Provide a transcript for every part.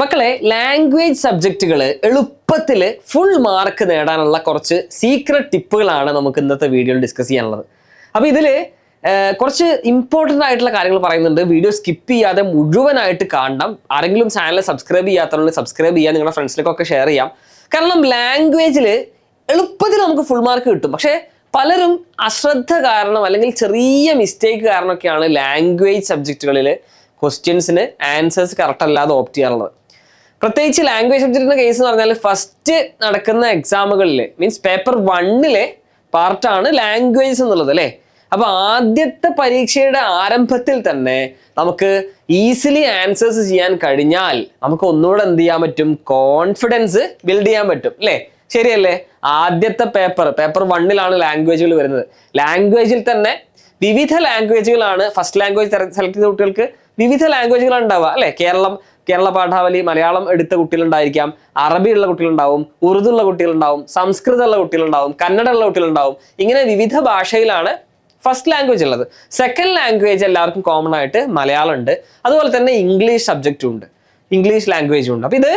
മക്കളെ ലാംഗ്വേജ് സബ്ജക്റ്റുകൾ എളുപ്പത്തിൽ full mark നേടാനുള്ള കുറച്ച് സീക്രട്ട് ടിപ്പുകളാണ് നമുക്ക് ഇന്നത്തെ വീഡിയോയിൽ ഡിസ്കസ് ചെയ്യാനുള്ളത്. അപ്പോൾ ഇതിൽ കുറച്ച് ഇമ്പോർട്ടന്റ് ആയിട്ടുള്ള കാര്യങ്ങൾ പറയുന്നുണ്ട്. വീഡിയോ സ്കിപ്പ് ചെയ്യാതെ മുഴുവനായിട്ട് കാണണം. ആരെങ്കിലും ചാനൽ സബ്സ്ക്രൈബ് ചെയ്യാത്തവരുണ്ടെങ്കിൽ സബ്സ്ക്രൈബ് ചെയ്യാം. നിങ്ങളുടെ ഫ്രണ്ട്സിലേക്കൊക്കെ ഷെയർ ചെയ്യാം. കാരണം ലാംഗ്വേജിൽ എളുപ്പത്തിൽ നമുക്ക് ഫുൾ മാർക്ക് കിട്ടും. പക്ഷേ പലരും അശ്രദ്ധ കാരണം അല്ലെങ്കിൽ ചെറിയ മിസ്റ്റേക്ക് കാരണമൊക്കെയാണ് ലാംഗ്വേജ് സബ്ജക്റ്റുകളിൽ ക്വസ്റ്റ്യൻസിന് ആൻസേഴ്സ് കറക്റ്റ് അല്ലാതെ ഓപ്റ്റ് ചെയ്യാറുള്ളത്. പ്രത്യേകിച്ച് ലാംഗ്വേജ് സബ്ജക്റ്റിന്റെ കേസ് എന്ന് പറഞ്ഞാൽ ഫസ്റ്റ് നടക്കുന്ന എക്സാമുകളിൽ മീൻസ് പേപ്പർ വണ്ണിലെ പാർട്ടാണ് ലാംഗ്വേജ് എന്നുള്ളത് അല്ലേ? അപ്പൊ ആദ്യത്തെ പരീക്ഷയുടെ ആരംഭത്തിൽ തന്നെ നമുക്ക് ഈസിലി ആൻസേഴ്സ് ചെയ്യാൻ കഴിഞ്ഞാൽ നമുക്ക് ഒന്നുകൂടെ എന്ത് ചെയ്യാൻ പറ്റും? കോൺഫിഡൻസ് ബിൽഡ് ചെയ്യാൻ പറ്റും അല്ലേ? ശരിയല്ലേ? ആദ്യത്തെ പേപ്പർ പേപ്പർ വണ്ണിലാണ് ലാംഗ്വേജുകൾ വരുന്നത്. ലാംഗ്വേജിൽ തന്നെ വിവിധ ലാംഗ്വേജുകളാണ് ഫസ്റ്റ് ലാംഗ്വേജ് സെലക്ട് ചെയ്ത കുട്ടികൾക്ക് വിവിധ ലാംഗ്വേജുകൾ ഉണ്ടാവുക അല്ലെ? കേരളം കേരള പാഠാവലി മലയാളം എടുത്ത കുട്ടികളുണ്ടായിരിക്കാം. അറബി ഉള്ള കുട്ടികളുണ്ടാവും ഉറുദു ഉള്ള കുട്ടികളുണ്ടാവും സംസ്കൃതം ഉള്ള കുട്ടികളുണ്ടാവും കന്നഡ ഉള്ള കുട്ടികളുണ്ടാവും. ഇങ്ങനെ വിവിധ ഭാഷയിലാണ് ഫസ്റ്റ് ലാംഗ്വേജ് ഉള്ളത്. സെക്കൻഡ് ലാംഗ്വേജ് എല്ലാവർക്കും കോമൺ ആയിട്ട് മലയാളം ഉണ്ട് അതുപോലെ തന്നെ ഇംഗ്ലീഷ് സബ്ജക്റ്റും ഉണ്ട്. ഇംഗ്ലീഷ് ലാംഗ്വേജും ഉണ്ട്. അപ്പൊ ഇത്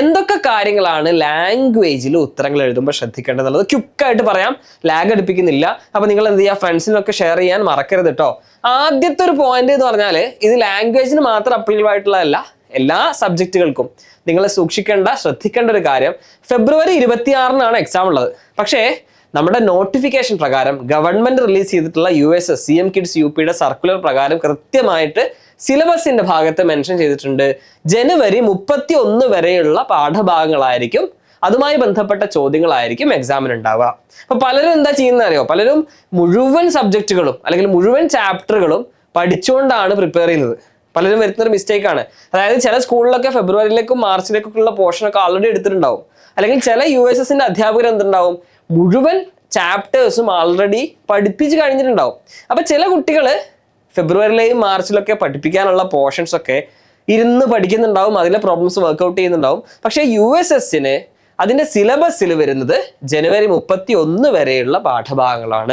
എന്തൊക്കെ കാര്യങ്ങളാണ് ലാംഗ്വേജിൽ ഉത്തരങ്ങൾ എഴുതുമ്പോൾ ശ്രദ്ധിക്കേണ്ടതുള്ളത് ക്യുക്കായിട്ട് പറയാം. ലാഗ് അടുപ്പിക്കുന്നില്ല. അപ്പൊ നിങ്ങൾ എന്ത് ചെയ്യുക? ഫ്രണ്ട്സിനൊക്കെ ഷെയർ ചെയ്യാൻ മറക്കരുത് കേട്ടോ ആദ്യത്തെ ഒരു പോയിന്റ് എന്ന് പറഞ്ഞാൽ ഇത് ലാംഗ്വേജിന് മാത്രം അപ്ലിക്കബിൾ ആയിട്ടുള്ളതല്ല. എല്ലാ സബ്ജക്റ്റുകൾക്കും നിങ്ങൾ സൂക്ഷിക്കേണ്ട ശ്രദ്ധിക്കേണ്ട ഒരു കാര്യം ഫെബ്രുവരി ഇരുപത്തിയാറിനാണ് എക്സാം ഉള്ളത്. പക്ഷേ നമ്മുടെ നോട്ടിഫിക്കേഷൻ പ്രകാരം ഗവൺമെന്റ് റിലീസ് ചെയ്തിട്ടുള്ള U S S C M kids U പിയുടെ സർക്കുലർ പ്രകാരം കൃത്യമായിട്ട് സിലബസിന്റെ ഭാഗത്ത് മെൻഷൻ ചെയ്തിട്ടുണ്ട്. ജനുവരി മുപ്പത്തി ഒന്ന് വരെയുള്ള പാഠഭാഗങ്ങളായിരിക്കും അതുമായി ബന്ധപ്പെട്ട ചോദ്യങ്ങളായിരിക്കും എക്സാമിന് ഉണ്ടാവുക. അപ്പൊ പലരും എന്താ ചെയ്യുന്ന അറിയോ? പലരും മുഴുവൻ സബ്ജക്റ്റുകളും അല്ലെങ്കിൽ മുഴുവൻ ചാപ്റ്ററുകളും പഠിച്ചുകൊണ്ടാണ് പ്രിപ്പയർ ചെയ്യുന്നത്. പലരും വരുന്ന ഒരു മിസ്റ്റേക്ക് ആണ്. അതായത് ചില സ്കൂളിലൊക്കെ ഫെബ്രുവരിയിലേക്കും മാർച്ചിലേക്കൊക്കെ ഉള്ള പോർഷനൊക്കെ ഓൾറെഡി എടുത്തിട്ടുണ്ടാവും. അല്ലെങ്കിൽ ചില യു എസ് എസിന്റെ അധ്യാപകർ എന്തുണ്ടാവും? മുഴുവൻ ചാപ്റ്റേഴ്സും ഓൾറെഡി പഠിപ്പിച്ച് കഴിഞ്ഞിട്ടുണ്ടാവും. അപ്പൊ ചില കുട്ടികൾ ഫെബ്രുവരിയിലെയും മാർച്ചിലൊക്കെ പഠിപ്പിക്കാനുള്ള പോർഷൻസ് ഒക്കെ ഇരുന്ന് പഠിക്കുന്നുണ്ടാവും. അതിലെ പ്രോബ്ലംസ് വർക്ക്ഔട്ട് ചെയ്യുന്നുണ്ടാവും. പക്ഷേ യു എസ് എസിന് അതിന്റെ സിലബസിൽ വരുന്നത് ജനുവരി മുപ്പത്തി ഒന്ന് വരെയുള്ള പാഠഭാഗങ്ങളാണ്.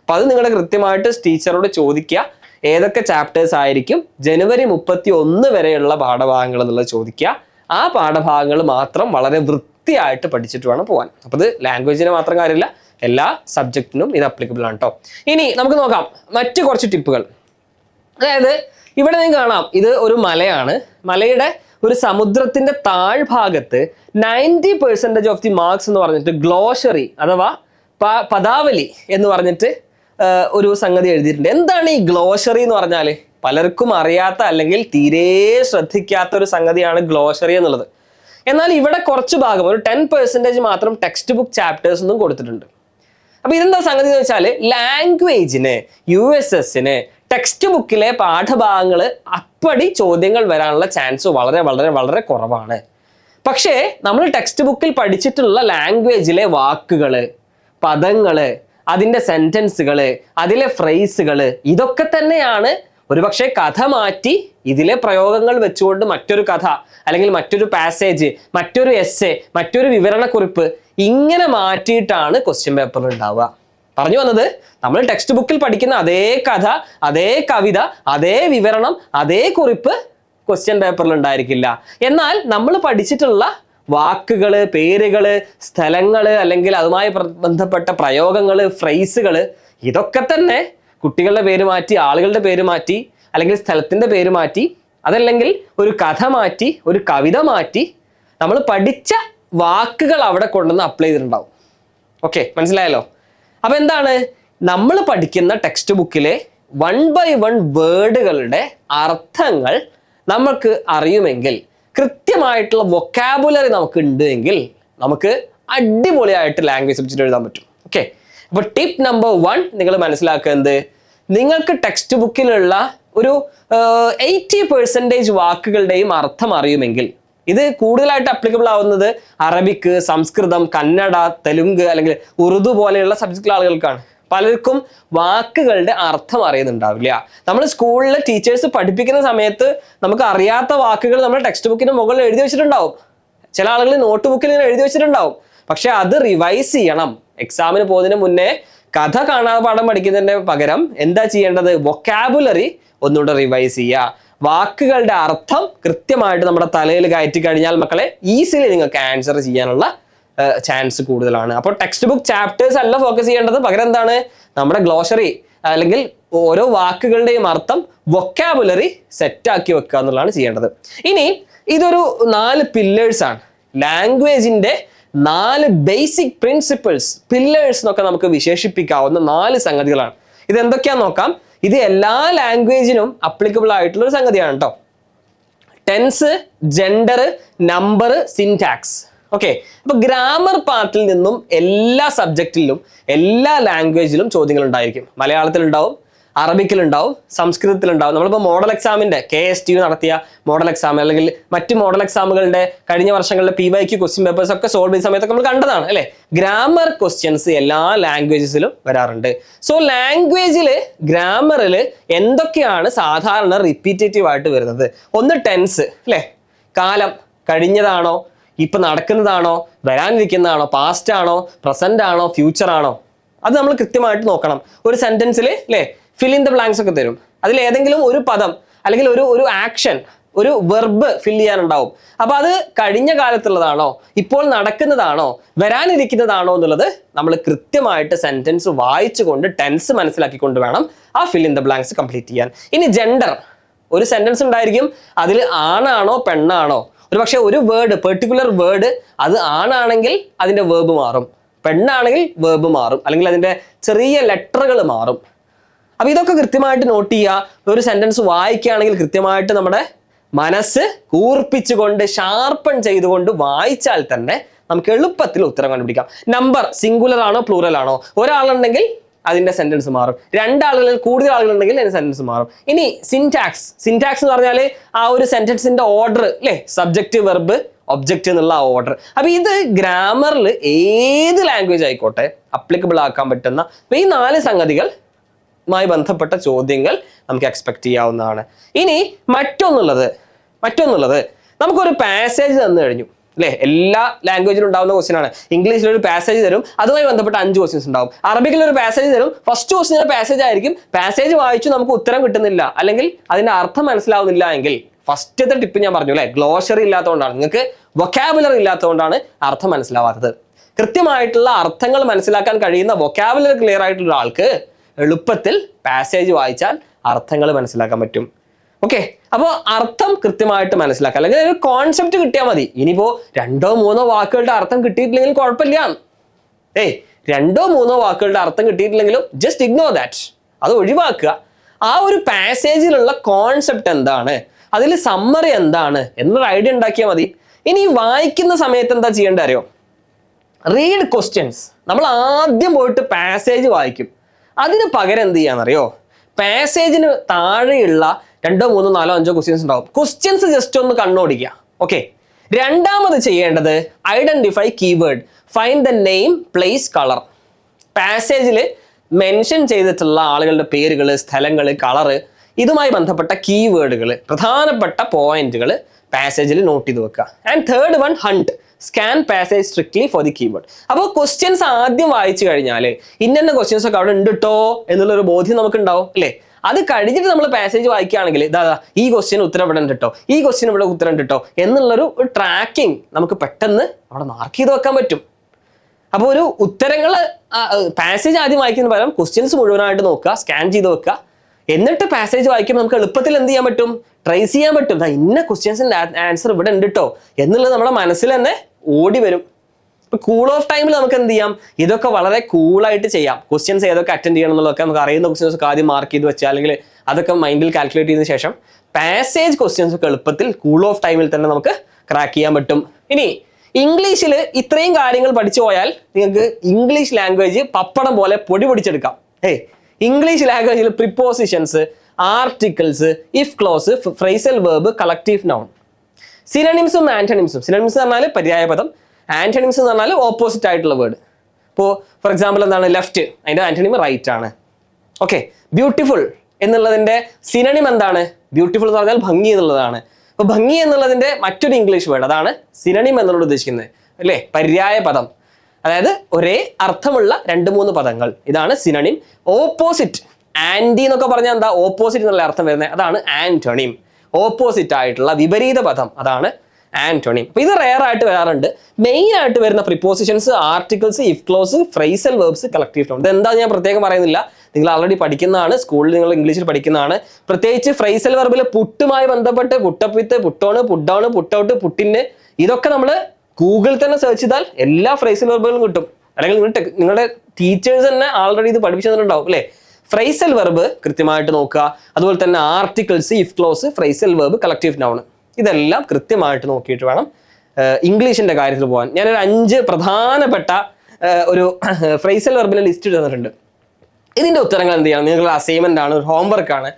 അപ്പൊ അത് നിങ്ങളുടെ കൃത്യമായിട്ട് ടീച്ചറോട് ചോദിക്കുക. ഏതൊക്കെ ചാപ്റ്റേഴ്സ് ആയിരിക്കും ജനുവരി മുപ്പത്തി ഒന്ന് വരെയുള്ള പാഠഭാഗങ്ങൾ എന്നുള്ളത് ചോദിക്കുക. ആ പാഠഭാഗങ്ങൾ മാത്രം വളരെ വൃത്തിയായിട്ട് പഠിച്ചിട്ട് വേണം പോകാൻ അപ്പോൾ ഇത് ലാംഗ്വേജിന് മാത്രം കാര്യമില്ല എല്ലാ സബ്ജക്റ്റിനും ഇത് അപ്ലിക്കബിൾ ആണ് കേട്ടോ ഇനി നമുക്ക് നോക്കാം മറ്റു കുറച്ച് ടിപ്പുകൾ അതായത് ഇവിടെ നിങ്ങൾക്ക് കാണാം ഇത് ഒരു മലയാണ്. മലയുടെ ഒരു സമുദ്രത്തിന്റെ താഴ്ഭാഗത്ത് ninety percentage of the marks എന്ന് പറഞ്ഞിട്ട് ഗ്ലോഷറി അഥവാ പദാവലി എന്ന് പറഞ്ഞിട്ട് ഒരു സംഗതി എഴുതിയിട്ടുണ്ട്. എന്താണ് ഈ ഗ്ലോഷറി എന്ന് പറഞ്ഞാൽ പലർക്കും അറിയാത്ത അല്ലെങ്കിൽ തീരെ ശ്രദ്ധിക്കാത്ത ഒരു സംഗതിയാണ് ഗ്ലോഷറി എന്നുള്ളത്. എന്നാൽ ഇവിടെ കുറച്ച് ഭാഗം ഒരു ടെൻ പെർസെന്റേജ് മാത്രം ടെക്സ്റ്റ് ബുക്ക് ചാപ്റ്റേഴ്സ് ഒന്നും കൊടുത്തിട്ടുണ്ട്. അപ്പോൾ ഇതെന്താ സംഗതി എന്ന് വെച്ചാൽ ലാംഗ്വേജിന് യു എസ് എസിന് ടെക്സ്റ്റ് ബുക്കിലെ പാഠഭാഗങ്ങൾ അപ്പടി ചോദ്യങ്ങൾ വരാനുള്ള ചാൻസ് വളരെ വളരെ വളരെ കുറവാണ്. പക്ഷേ നമ്മൾ ടെക്സ്റ്റ് ബുക്കിൽ പഠിച്ചിട്ടുള്ള ലാംഗ്വേജിലെ വാക്കുകൾ പദങ്ങൾ അതിന്റെ സെന്റൻസുകൾ അതിലെ ഫ്രേസുകൾ ഇതൊക്കെ തന്നെയാണ് ഒരുപക്ഷെ കഥ മാറ്റി ഇതിലെ പ്രയോഗങ്ങൾ വെച്ചുകൊണ്ട് മറ്റൊരു കഥ അല്ലെങ്കിൽ മറ്റൊരു പാസേജ് മറ്റൊരു എസ് മറ്റൊരു വിവരണക്കുറിപ്പ് ഇങ്ങനെ മാറ്റിയിട്ടാണ് ക്വസ്റ്റ്യൻ പേപ്പറിൽ ഉണ്ടാവുക. പറഞ്ഞു വന്നത് നമ്മൾ ടെക്സ്റ്റ് ബുക്കിൽ പഠിക്കുന്ന അതേ കഥ അതേ കവിത അതേ വിവരണം അതേ കുറിപ്പ് ക്വസ്റ്റ്യൻ പേപ്പറിൽ ഉണ്ടായിരിക്കില്ല. എന്നാൽ നമ്മൾ പഠിച്ചിട്ടുള്ള വാക്കുകൾ പേരുകൾ സ്ഥലങ്ങൾ അല്ലെങ്കിൽ അതുമായി ബന്ധപ്പെട്ട പ്രയോഗങ്ങൾ ഫ്രൈസുകൾ ഇതൊക്കെ തന്നെ കുട്ടികളുടെ പേര് മാറ്റി ആളുകളുടെ പേര് മാറ്റി അല്ലെങ്കിൽ സ്ഥലത്തിന്റെ പേര് മാറ്റി അതല്ലെങ്കിൽ ഒരു കഥ മാറ്റി ഒരു കവിത മാറ്റി നമ്മൾ പഠിച്ച വാക്കുകൾ അവിടെ കൊണ്ടുവന്ന് അപ്ലൈ ചെയ്തിട്ടുണ്ടാവും. ഓക്കെ മനസ്സിലായല്ലോ? അപ്പോൾ എന്താണ്? നമ്മൾ പഠിക്കുന്ന ടെക്സ്റ്റ് ബുക്കിലെ വൺ ബൈ വൺ വേർഡുകളുടെ അർത്ഥങ്ങൾ നമുക്ക് അറിയുമെങ്കിൽ കൃത്യമായിട്ടുള്ള വൊക്കാബുലറി നമുക്ക് ഉണ്ടെങ്കിൽ നമുക്ക് അടിപൊളിയായിട്ട് ലാംഗ്വേജ് സബ്ജക്റ്റ് എഴുതാൻ പറ്റും. ഓക്കെ അപ്പൊ ടിപ്പ് നമ്പർ വൺ നിങ്ങൾ മനസ്സിലാക്കുന്നത് നിങ്ങൾക്ക് ടെക്സ്റ്റ് ബുക്കിലുള്ള ഒരു എയ്റ്റി പെർസെന്റേജ് വാക്കുകളുടെയും അർത്ഥം അറിയുമെങ്കിൽ ഇത് കൂടുതലായിട്ട് അപ്ലിക്കബിൾ ആവുന്നത് അറബിക്ക് സംസ്കൃതം കന്നഡ തെലുങ്ക് അല്ലെങ്കിൽ ഉറുദു പോലെയുള്ള സബ്ജക്റ്റിലെ ആളുകൾക്കാണ് പലർക്കും വാക്കുകളുടെ അർത്ഥം അറിയുന്നുണ്ടാവില്ല. നമ്മൾ സ്കൂളിലെ ടീച്ചേഴ്സ് പഠിപ്പിക്കുന്ന സമയത്ത് നമുക്ക് അറിയാത്ത വാക്കുകൾ നമ്മുടെ ടെക്സ്റ്റ് ബുക്കിന് മുകളിൽ എഴുതി വെച്ചിട്ടുണ്ടാവും. ചില ആളുകൾ നോട്ട് ബുക്കിൽ ഇങ്ങനെ എഴുതി വെച്ചിട്ടുണ്ടാവും. പക്ഷെ അത് റിവൈസ് ചെയ്യണം. എക്സാമിന് പോകുന്നതിന് മുന്നേ കഥ കാണാതെ പാഠം പഠിക്കുന്നതിന് പകരം എന്താ ചെയ്യേണ്ടത്? വൊക്കാബുലറി ഒന്നുകൂടെ റിവൈസ് ചെയ്യുക. വാക്കുകളുടെ അർത്ഥം കൃത്യമായിട്ട് നമ്മുടെ തലയിൽ കയറ്റി കഴിഞ്ഞാൽ മക്കളെ ഈസിലി നിങ്ങൾക്ക് ആൻസർ ചെയ്യാനുള്ള ചാൻസ് കൂടുതലാണ്. അപ്പോൾ ടെക്സ്റ്റ് ബുക്ക് ചാപ്റ്റേഴ്സ് അല്ല ഫോക്കസ് ചെയ്യേണ്ടത്. പകരം എന്താണ്? നമ്മുടെ ഗ്ലോഷറി അല്ലെങ്കിൽ ഓരോ വാക്കുകളുടെയും അർത്ഥം വൊക്കാബുലറി സെറ്റാക്കി വെക്കുക എന്നുള്ളതാണ് ചെയ്യേണ്ടത്. ഇനി ഇതൊരു നാല് പില്ലേഴ്സ് ആണ്. ലാംഗ്വേജിന്റെ നാല് ബേസിക് പ്രിൻസിപ്പിൾസ് പില്ലേഴ്സ് എന്നൊക്കെ നമുക്ക് വിശേഷിപ്പിക്കാവുന്ന നാല് സംഗതികളാണ്. ഇത് എന്തൊക്കെയാന്ന് നോക്കാം. ഇത് എല്ലാ ലാംഗ്വേജിനും അപ്ലിക്കബിൾ ആയിട്ടുള്ള ഒരു സംഗതിയാണ് കേട്ടോ tense gender number syntax okay അപ്പൊ ഗ്രാമർ പാർട്ടിൽ നിന്നും എല്ലാ സബ്ജക്റ്റിലും എല്ലാ ലാംഗ്വേജിലും ചോദ്യങ്ങൾ ഉണ്ടായിരിക്കും മലയാളത്തിൽ ഉണ്ടാവും അറബിക്കിൽ ഉണ്ടാവും സംസ്കൃതത്തിൽ ഉണ്ടാവും നമ്മളിപ്പോൾ മോഡൽ എക്സാമിന്റെ കെ എസ് ടി നടത്തിയ മോഡൽ എക്സാം അല്ലെങ്കിൽ മറ്റ് മോഡൽ എക്സാമുകളുടെ കഴിഞ്ഞ വർഷങ്ങളിലെ P Y Q question papers ഒക്കെ സോൾവ് ചെയ്ത സമയത്ത് നമ്മൾ കണ്ടതാണ് അല്ലേ? ഗ്രാമർ ക്വസ്റ്റ്യൻസ് എല്ലാ ലാംഗ്വേജസിലും വരാറുണ്ട്. സോ ലാംഗ്വേജിൽ ഗ്രാമറിൽ എന്തൊക്കെയാണ് സാധാരണ റിപ്പീറ്റേറ്റീവ് ആയിട്ട് വരുന്നത്? ഒന്ന് ടെൻസ് അല്ലേ? കാലം കഴിഞ്ഞതാണോ? ഇപ്പൊ നടക്കുന്നതാണോ? വരാനിരിക്കുന്നതാണോ? പാസ്റ്റ് ആണോ? പ്രസന്റ് ആണോ? ഫ്യൂച്ചർ ആണോ? അത് നമ്മൾ കൃത്യമായിട്ട് നോക്കണം. ഒരു സെന്റൻസിൽ അല്ലേ ഫിൽ ഇൻ ദ ബ്ലാങ്ക്സ് ഒക്കെ തരും. അതിൽ ഏതെങ്കിലും ഒരു പദം അല്ലെങ്കിൽ ഒരു ഒരു ആക്ഷൻ ഒരു വെർബ് ഫിൽ ചെയ്യാനുണ്ടാവും. അപ്പോൾ അത് കഴിഞ്ഞ കാലത്തുള്ളതാണോ? ഇപ്പോൾ നടക്കുന്നതാണോ? വരാനിരിക്കുന്നതാണോ എന്നുള്ളത് നമ്മൾ കൃത്യമായിട്ട് സെന്റൻസ് വായിച്ചുകൊണ്ട് ടെൻസ് മനസ്സിലാക്കിക്കൊണ്ട് വേണം ആ fill in the blanks complete ചെയ്യാൻ. ഇനി ജെൻഡർ ഒരു സെന്റൻസ് ഉണ്ടായിരിക്കും. അതിൽ ആണാണോ പെണ്ണാണോ? ഒരു പക്ഷേ ഒരു വേർഡ് പെർട്ടിക്കുലർ വേർഡ് അത് ആണാണെങ്കിൽ അതിന്റെ വേർബ് മാറും. പെണ്ണാണെങ്കിൽ വേർബ് മാറും. അല്ലെങ്കിൽ അതിന്റെ ചെറിയ ലെറ്ററുകൾ മാറും. അപ്പോൾ ഇതൊക്കെ കൃത്യമായിട്ട് നോട്ട് ചെയ്യുക. ഒരു സെന്റൻസ് വായിക്കുകയാണെങ്കിൽ കൃത്യമായിട്ട് നമ്മുടെ മനസ്സ് കൂർപ്പിച്ചുകൊണ്ട് ഷാർപ്പൺ ചെയ്തുകൊണ്ട് വായിച്ചാൽ തന്നെ നമുക്ക് എളുപ്പത്തിൽ ഉത്തരം കണ്ടുപിടിക്കാം. നമ്പർ സിംഗുലർ ആണോ പ്ലൂറൽ ആണോ? ഒരാളുണ്ടെങ്കിൽ അതിന്റെ സെന്റൻസ് മാറും. രണ്ടാളുകളിൽ കൂടുതൽ ആളുകളുണ്ടെങ്കിൽ അതിന്റെ സെന്റൻസ് മാറും. ഇനി സിൻടാക്സ് സിൻടാക്സ് എന്ന് പറഞ്ഞാൽ ആ ഒരു സെന്റൻസിന്റെ ഓർഡർ അല്ലേ സബ്ജക്റ്റ് വെർബ് ഒബ്ജക്റ്റ് എന്നുള്ള ഓർഡർ അപ്പൊ ഇത് ഗ്രാമറിൽ ഏത് ലാംഗ്വേജ് ആയിക്കോട്ടെ അപ്ലിക്കബിൾ ആക്കാൻ പറ്റുന്ന ഈ നാല് സംഗതികൾ മായി ബന്ധപ്പെട്ട ചോദ്യങ്ങൾ നമുക്ക് എക്സ്പെക്ട് ചെയ്യാവുന്നതാണ്. ഇനി മറ്റൊന്നുള്ളത് മറ്റൊന്നുള്ളത്. നമുക്കൊരു പാസേജ് തന്നു കഴിഞ്ഞു. അല്ലേ? എല്ലാ ലാംഗ്വേജിലും ഉണ്ടാവുന്ന ക്വസ്റ്റ്യൻ ആണ്. ഇംഗ്ലീഷിൽ ഒരു പാസേജ് തരും. അതുമായി ബന്ധപ്പെട്ട അഞ്ച് ക്വസ്റ്റ്യൻസ് ഉണ്ടാവും. അറബിക്കിൽ ഒരു പാസേജ് തരും. ഫസ്റ്റ് ക്വസ്റ്റ്യൻ പാസേജ് ആയിരിക്കും. പാസേജ് വായിച്ചു നമുക്ക് ഉത്തരം കിട്ടുന്നില്ല. അല്ലെങ്കിൽ അതിന്റെ അർത്ഥം മനസ്സിലാവുന്നില്ല എങ്കിൽ ഫസ്റ്റത്തെ ടിപ്പ് ഞാൻ പറഞ്ഞു അല്ലെ? ഗ്ലോഷറി ഇല്ലാത്തതുകൊണ്ടാണ്. നിങ്ങൾക്ക് വൊക്കാബുലറി ഇല്ലാത്തതുകൊണ്ടാണ് അർത്ഥം മനസ്സിലാവാത്തത്. കൃത്യമായിട്ടുള്ള അർത്ഥങ്ങൾ മനസ്സിലാക്കാൻ കഴിയുന്ന വൊക്കാബുലറി ക്ലിയർ ആയിട്ടുള്ള ആൾക്ക് എളുപ്പത്തിൽ പാസേജ് വായിച്ചാൽ അർത്ഥങ്ങൾ മനസ്സിലാക്കാൻ പറ്റും. ഓക്കെ അപ്പോൾ അർത്ഥം കൃത്യമായിട്ട് മനസ്സിലാക്കുക. അല്ലെങ്കിൽ ഒരു കോൺസെപ്റ്റ് കിട്ടിയാൽ മതി. ഇനിയിപ്പോ രണ്ടോ മൂന്നോ വാക്കുകളുടെ അർത്ഥം കിട്ടിയിട്ടില്ലെങ്കിൽ കുഴപ്പമില്ല. ഏയ് രണ്ടോ മൂന്നോ വാക്കുകളുടെ അർത്ഥം കിട്ടിയിട്ടില്ലെങ്കിലും ജസ്റ്റ് ഇഗ്നോർ ദാറ്റ് അത് ഒഴിവാക്കുക. ആ ഒരു പാസേജിലുള്ള കോൺസെപ്റ്റ് എന്താണ്? അതിൽ സമ്മറി എന്താണ്? എന്നൊരു ഐഡിയ ഉണ്ടാക്കിയാൽ മതി. ഇനി വായിക്കുന്ന സമയത്ത് എന്താ ചെയ്യേണ്ടത് അറിയോ? റീഡ് ക്വസ്റ്റ്യൻസ് നമ്മൾ ആദ്യം പോയിട്ട് പാസേജ് വായിക്കും. അതിന് പകരം എന്ത് ചെയ്യാന്നറിയോ പാസേജിന് താഴെയുള്ള രണ്ടോ മൂന്നോ നാലോ അഞ്ചോ ക്വസ്റ്റ്യൻസ് ഉണ്ടാവും. ക്വസ്റ്റ്യൻസ് ജസ്റ്റ് ഒന്ന് കണ്ണോടിക്കുക. ഓക്കെ രണ്ടാമത് ചെയ്യേണ്ടത് identify keyword find the name place colour പാസേജിൽ mention ചെയ്തിട്ടുള്ള ആളുകളുടെ പേരുകൾ സ്ഥലങ്ങൾ കളറ് ഇതുമായി ബന്ധപ്പെട്ട കീവേഡുകൾ പ്രധാനപ്പെട്ട പോയിന്റുകൾ പാസേജിൽ നോട്ട് ചെയ്ത് വെക്കുക. And third one hunt scan passage strictly for the keyboard അപ്പോൾ ക്വസ്റ്റ്യൻസ് ആദ്യം വായിച്ചു കഴിഞ്ഞാൽ ഇന്ന ക്വസ്റ്റ്യൻസ് ഒക്കെ അവിടെ ഉണ്ട് കേട്ടോ എന്നുള്ളൊരു ബോധ്യം നമുക്ക് ഉണ്ടാവും അല്ലേ? അത് കഴിഞ്ഞിട്ട് നമ്മൾ പാസേജ് വായിക്കുകയാണെങ്കിൽ ഇതാ ദാ, ഈ ക്വസ്റ്റ്യൻ ഉത്തരം ഇവിടെ കേട്ടോ ഈ ക്വസ്റ്റ്യൻ ഇവിടെ ഉത്തരം കേട്ടോ എന്നുള്ളൊരു ട്രാക്കിംഗ് നമുക്ക് പെട്ടെന്ന് അവിടെ മാർക്ക് ചെയ്ത് വെക്കാൻ പറ്റും. അപ്പോൾ ഒരു ഉത്തരങ്ങൾ പാസേജ് ആദ്യം വായിക്കുന്ന പകരം ക്വസ്റ്റ്യൻസ് മുഴുവനായിട്ട് നോക്കുക സ്കാൻ ചെയ്ത് വെക്കുക. എന്നിട്ട് പാസേജ് വായിക്കുമ്പോൾ നമുക്ക് എളുപ്പത്തിൽ എന്ത് ചെയ്യാൻ പറ്റും? ട്രേസ് ചെയ്യാൻ പറ്റും. ഇന്ന ക്വസ്റ്റ്യൻസിന്റെ ആൻസർ ഇവിടെ ഉണ്ട് കേട്ടോ എന്നുള്ളത് നമ്മുടെ മനസ്സിൽ തന്നെ ഓടി വരും. കൂൾ ഓഫ് ടൈമിൽ നമുക്ക് എന്ത് ചെയ്യാം? ഇതൊക്കെ വളരെ കൂളായിട്ട് ചെയ്യാം. ക്വസ്റ്റ്യൻസ് ഏതൊക്കെ അറ്റൻഡ് ചെയ്യണം എന്നുള്ളതൊക്കെ നമുക്ക് അറിയുന്ന ക്വസ്റ്റ്യൻസ് ഒക്കെ ആദ്യം മാർക്ക് ചെയ്ത് വെച്ചാൽ അല്ലെങ്കിൽ അതൊക്കെ മൈൻഡിൽ കാൽക്കുലേറ്റ് ചെയ്തതിനു ശേഷം പാസേജ് ക്വസ്റ്റ്യൻസ് ഒക്കെ എളുപ്പത്തിൽ കൂൾ ഓഫ് ടൈമിൽ തന്നെ നമുക്ക് ക്രാക്ക് ചെയ്യാൻ പറ്റും. ഇനി ഇംഗ്ലീഷിൽ ഇത്രയും കാര്യങ്ങൾ പഠിച്ചു പോയാൽ നിങ്ങൾക്ക് ഇംഗ്ലീഷ് ലാംഗ്വേജ് പപ്പടം പോലെ പൊടി പൊടിച്ചെടുക്കാം. ഏയ് ഇംഗ്ലീഷ് ലാംഗ്വേജിൽ prepositions articles if clause phrasal verb collective noun സിനണിംസും ആന്റണിംസും സിനണിംസ് എന്ന് പറഞ്ഞാൽ പര്യായ പദം ആന്റണിംസ് എന്ന് പറഞ്ഞാൽ ഓപ്പോസിറ്റ് ആയിട്ടുള്ള വേർഡ് ഇപ്പോൾ ഫോർ എക്സാമ്പിൾ എന്താണ്? ലെഫ്റ്റ് അതിന്റെ ആന്റണിം റൈറ്റ് ആണ്. ഓക്കെ ബ്യൂട്ടിഫുൾ എന്നുള്ളതിന്റെ സിനണിം എന്താണ്? ബ്യൂട്ടിഫുൾ എന്ന് പറഞ്ഞാൽ ഭംഗി എന്നുള്ളതാണ്. അപ്പോൾ ഭംഗി എന്നുള്ളതിന്റെ മറ്റൊരു ഇംഗ്ലീഷ് വേർഡ് അതാണ് സിനണിം എന്നുള്ളത് ഉദ്ദേശിക്കുന്നത്. അല്ലേ? പര്യായ പദം. അതായത് ഒരേ അർത്ഥമുള്ള രണ്ട് മൂന്ന് പദങ്ങൾ. ഇതാണ് സിനണിം ഓപ്പോസിറ്റ് ആന്റി എന്നൊക്കെ പറഞ്ഞാൽ എന്താ? ഓപ്പോസിറ്റ് എന്നുള്ള അർത്ഥം വരുന്നത്. അതാണ് ആന്റണിം ഓപ്പോസിറ്റ് ആയിട്ടുള്ള വിപരീത പദം. അതാണ് ആന്റോണിം അപ്പൊ ഇത് റെയർ ആയിട്ട് വരാറുണ്ട്. മെയിൻ ആയിട്ട് വരുന്ന prepositions articles if clause phrasal verbs collective noun ഇതെന്താ ഞാൻ പ്രത്യേകം പറയുന്നില്ല. നിങ്ങൾ ആൾറെഡി പഠിക്കുന്നതാണ്. സ്കൂളിൽ നിങ്ങൾ ഇംഗ്ലീഷിൽ പഠിക്കുന്നതാണ്. പ്രത്യേകിച്ച് ഫ്രൈസൽ വെർബിൽ പുട്ടുമായി ബന്ധപ്പെട്ട് പുട്ടപ്പിത്ത് പുട്ടോണ് പുട്ടൗണ് പുട്ടൗട്ട് പുട്ടിന് ഇതൊക്കെ നമ്മൾ ഗൂഗിളിൽ തന്നെ സെർച്ച് ചെയ്താൽ എല്ലാ ഫ്രൈസൽ വെർബുകളും കിട്ടും. അല്ലെങ്കിൽ നിങ്ങൾ നിങ്ങളുടെ ടീച്ചേഴ്സ് തന്നെ ആൾറെഡി ഇത് പഠിപ്പിച്ചു തന്നിട്ടുണ്ടാവും അല്ലേ? ഫ്രൈസൽ വെർബ് കൃത്യമായിട്ട് നോക്കുക. അതുപോലെ തന്നെ articles if clause phrasal verb collective noun ഇതെല്ലാം കൃത്യമായിട്ട് നോക്കിയിട്ട് വേണം ഇംഗ്ലീഷിന്റെ കാര്യത്തിൽ പോകാൻ ഞാനൊരു അഞ്ച് പ്രധാനപ്പെട്ട ഒരു ഫ്രൈസൽ വെർബിലെ ലിസ്റ്റ് തന്നിട്ടുണ്ട് ഇതിന്റെ ഉത്തരങ്ങൾ എന്ത് ചെയ്യണം? നിങ്ങളുടെ അസൈൻമെന്റ് ആണ് ഒരു ഹോംവർക്ക് ആണ്.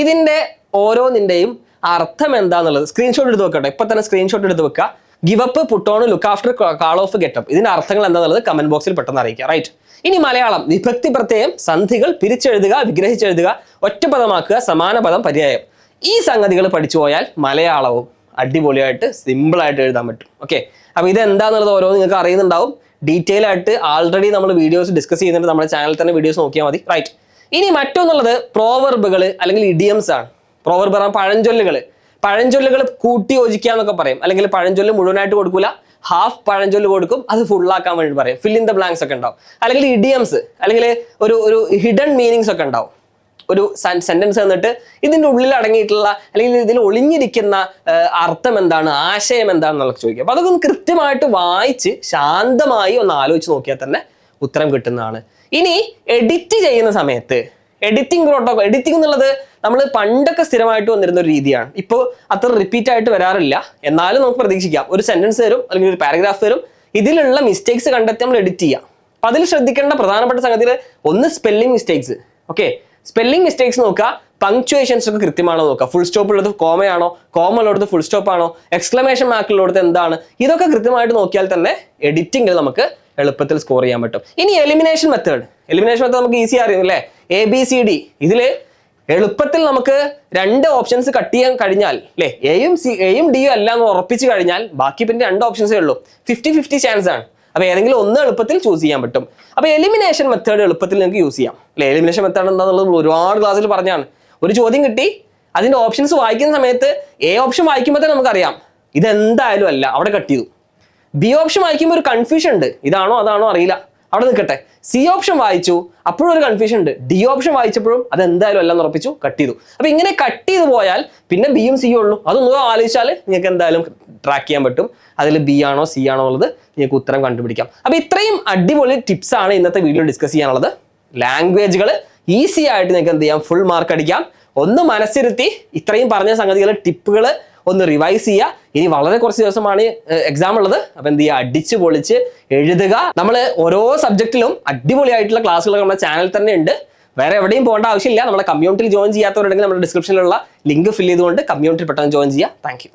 ഇതിന്റെ ഓരോന്നിന്റെയും അർത്ഥം എന്താണെന്നുള്ളത് സ്ക്രീൻഷോട്ട് എടുത്ത് വെക്കട്ടെ. ഇപ്പൊ തന്നെ സ്ക്രീൻഷോട്ട് എടുത്ത് വെക്കുക. Give up put on look after call off get up ഇതിന്റെ അർത്ഥങ്ങൾ എന്താണെന്നുള്ളത് കമന്റ് ബോക്സിൽ പെട്ടെന്ന് അറിയിക്കുക. റൈറ്റ് ഇനി മലയാളം. വിഭക്തി പ്രത്യയം സന്ധികൾ പിരിച്ചെഴുതുക വിഗ്രഹിച്ചെഴുതുക ഒറ്റപദമാക്കുക സമാന പദം പര്യായം. ഈ സംഗതികൾ പഠിച്ചു പോയാൽ മലയാളവും അടിപൊളിയായിട്ട് സിമ്പിളായിട്ട് എഴുതാൻ പറ്റും. ഓക്കെ അപ്പോൾ ഇത് എന്താന്നുള്ളത് ഓരോ നിങ്ങൾക്ക് അറിയുന്നുണ്ടാവും. ഡീറ്റെയിൽ ആയിട്ട് ആൾറെഡി നമ്മൾ വീഡിയോസ് ഡിസ്കസ് ചെയ്യുന്നുണ്ട്. നമ്മുടെ ചാനലിൽ തന്നെ വീഡിയോസ് നോക്കിയാൽ മതി. റൈറ്റ് ഇനി മറ്റൊന്നുള്ളത് പ്രോവർബുകൾ അല്ലെങ്കിൽ ഇഡിയംസ് ആണ്. പ്രോവർബ് പറഞ്ഞാൽ പഴഞ്ചൊല്ലുകൾ പഴഞ്ചൊല്ലുകൾ കൂട്ടി യോജിക്കുക എന്നൊക്കെ പറയും. അല്ലെങ്കിൽ പഴഞ്ചൊല്ല് മുഴുവനായിട്ട് കൊടുക്കൂല. ഹാഫ് പഴഞ്ചൊല്ല് കൊടുക്കും. അത് ഫുള്ളാക്കാൻ വേണ്ടി പറയും. ഫിൽ ഇൻ ദ ബ്ലാങ്ക്സ് ഒക്കെ ഉണ്ടാവും. അല്ലെങ്കിൽ ഇഡിയംസ് അല്ലെങ്കിൽ ഒരു ഒരു ഹിഡൻ മീനിങ്സ് ഒക്കെ ഉണ്ടാവും. ഒരു സെന്റൻസ് തന്നിട്ട് ഇതിന്റെ ഉള്ളിൽ അടങ്ങിയിട്ടുള്ള അല്ലെങ്കിൽ ഇതിൽ ഒളിഞ്ഞിരിക്കുന്ന അർത്ഥം എന്താണ് ആശയം എന്താണെന്നുള്ള ചോദിക്കുക അപ്പൊ അതൊക്കെ കൃത്യമായിട്ട് വായിച്ച് ശാന്തമായി ഒന്ന് ആലോചിച്ച് നോക്കിയാൽ തന്നെ ഉത്തരം കിട്ടുന്നതാണ്. ഇനി എഡിറ്റ് ചെയ്യുന്ന സമയത്ത് എഡിറ്റിംഗ് പ്രോട്ടോകോൾ എഡിറ്റിംഗ് എന്നുള്ളത് നമ്മൾ പണ്ടൊക്കെ സ്ഥിരമായിട്ട് വന്നിരുന്ന ഒരു രീതിയാണ്. ഇപ്പോൾ അത്ര റിപ്പീറ്റ് ആയിട്ട് വരാറില്ല. എന്നാലും നമുക്ക് പ്രതീക്ഷിക്കാം. ഒരു സെന്റൻസ് തരും അല്ലെങ്കിൽ ഒരു പാരഗ്രാഫ് തരും. ഇതിലുള്ള മിസ്റ്റേക്സ് കണ്ടെത്തി നമ്മൾ എഡിറ്റ് ചെയ്യാം. അപ്പം അതിൽ ശ്രദ്ധിക്കേണ്ട പ്രധാനപ്പെട്ട സംഗതികൾ ഒന്ന് spelling mistakes okay spelling mistakes നോക്കുക പങ്ക്ച്വേഷൻസ് ഒക്കെ കൃത്യമാണോ നോക്കുക. ഫുൾ സ്റ്റോപ്പ് ഉള്ളത് കോമയാണോ? കോമ ഉള്ളത് ഫുൾ സ്റ്റോപ്പ് ആണോ എക്സ്ക്ലമേഷൻ മാർക്കുള്ളിടത്ത് എന്താണ്? ഇതൊക്കെ കൃത്യമായിട്ട് നോക്കിയാൽ തന്നെ എഡിറ്റിംഗിൽ നമുക്ക് എളുപ്പത്തിൽ സ്കോർ ചെയ്യാൻ പറ്റും. ഇനി എലിമിനേഷൻ മെത്തേഡ് എലിമിനേഷൻ മെത്തേഡ് നമുക്ക് ഈസി അറിയാം അല്ലേ എ ബി സി ഡി ഇതിൽ എളുപ്പത്തിൽ നമുക്ക് രണ്ട് ഓപ്ഷൻസ് കട്ട് ചെയ്യാൻ കഴിഞ്ഞാൽ അല്ലേ എയും സി എയും ഡിയും അല്ല എന്ന് ഉറപ്പിച്ച് കഴിഞ്ഞാൽ ബാക്കി പിന്നെ രണ്ട് ഓപ്ഷൻസേ ഉള്ളൂ. ഫിഫ്റ്റി ഫിഫ്റ്റി ചാൻസ് ആണ്. അപ്പൊ ഏതെങ്കിലും ഒന്ന് എളുപ്പത്തിൽ ചൂസ് ചെയ്യാൻ പറ്റും. അപ്പോൾ എലിമിനേഷൻ മെത്തേഡ് എളുപ്പത്തിൽ നിങ്ങൾക്ക് യൂസ് ചെയ്യാം. അല്ലെ? എലിമിനേഷൻ മെത്തേഡ് എന്താണെന്നുള്ളത് ഒരുപാട് ക്ലാസ്സിൽ പറഞ്ഞാണ്. ഒരു ചോദ്യം കിട്ടി. അതിന്റെ ഓപ്ഷൻസ് വായിക്കുന്ന സമയത്ത് എ ഓപ്ഷൻ വായിക്കുമ്പോൾ തന്നെ നമുക്കറിയാം. ഇതെന്തായാലും അല്ല അവിടെ കട്ട് ചെയ്തു. ബി ഓപ്ഷൻ വായിക്കുമ്പോൾ ഒരു കൺഫ്യൂഷൻ ഉണ്ട്. ഇതാണോ അതാണോ അറിയില്ല. അവിടെ നിൽക്കട്ടെ. സി ഓപ്ഷൻ വായിച്ചു. അപ്പോഴും ഒരു കൺഫ്യൂഷൻ ഉണ്ട്. ഡി ഓപ്ഷൻ വായിച്ചപ്പോഴും അത് എന്തായാലും എല്ലാം ഉറപ്പിച്ചു കട്ട് ചെയ്തു. അപ്പൊ ഇങ്ങനെ കട്ട് ചെയ്തു പോയാൽ പിന്നെ ബിയും സിയും ഉള്ളൂ. അതൊന്നും ആലോചിച്ചാൽ നിങ്ങൾക്ക് എന്തായാലും ട്രാക്ക് ചെയ്യാൻ പറ്റും. അതിൽ ബി ആണോ സി ആണോ ഉള്ളത് നിങ്ങൾക്ക് ഉത്തരം കണ്ടുപിടിക്കാം. അപ്പൊ ഇത്രയും അടിപൊളി ടിപ്സ് ആണ് ഇന്നത്തെ വീഡിയോ ഡിസ്കസ് ചെയ്യാനുള്ളത്. ലാംഗ്വേജുകൾ ഈസി ആയിട്ട് നിങ്ങൾക്ക് എന്ത് ചെയ്യാം? ഫുൾ മാർക്ക് അടിക്കാം. ഒന്ന് മനസ്സിരുത്തി ഇത്രയും പറഞ്ഞ സംഗതികൾ ടിപ്പുകൾ ഒന്ന് റിവൈസ് ചെയ്യുക. ഇനി വളരെ കുറച്ച് ദിവസമാണ് എക്സാം ഉള്ളത്. അപ്പൊ എന്ത് ചെയ്യുക? അടിച്ച് പൊളിച്ച് എഴുതുക. നമ്മൾ ഓരോ സബ്ജക്റ്റിലും അടിപൊളിയായിട്ടുള്ള ക്ലാസ്സുകൾ നമ്മുടെ ചാനൽ തന്നെ ഉണ്ട്. വേറെ എവിടെയും പോകേണ്ട ആവശ്യമില്ല. നമ്മുടെ കമ്മ്യൂണിറ്റിയിൽ ജോയിൻ ചെയ്യാത്തവരുണ്ടെങ്കിൽ നമ്മുടെ ഡിസ്ക്രിപ്ഷനിലുള്ള ലിങ്ക് ഫില്ല് ചെയ്തുകൊണ്ട് കമ്മ്യൂണിറ്റി പെട്ടെന്ന് ജോയിൻ ചെയ്യുക. താങ്ക്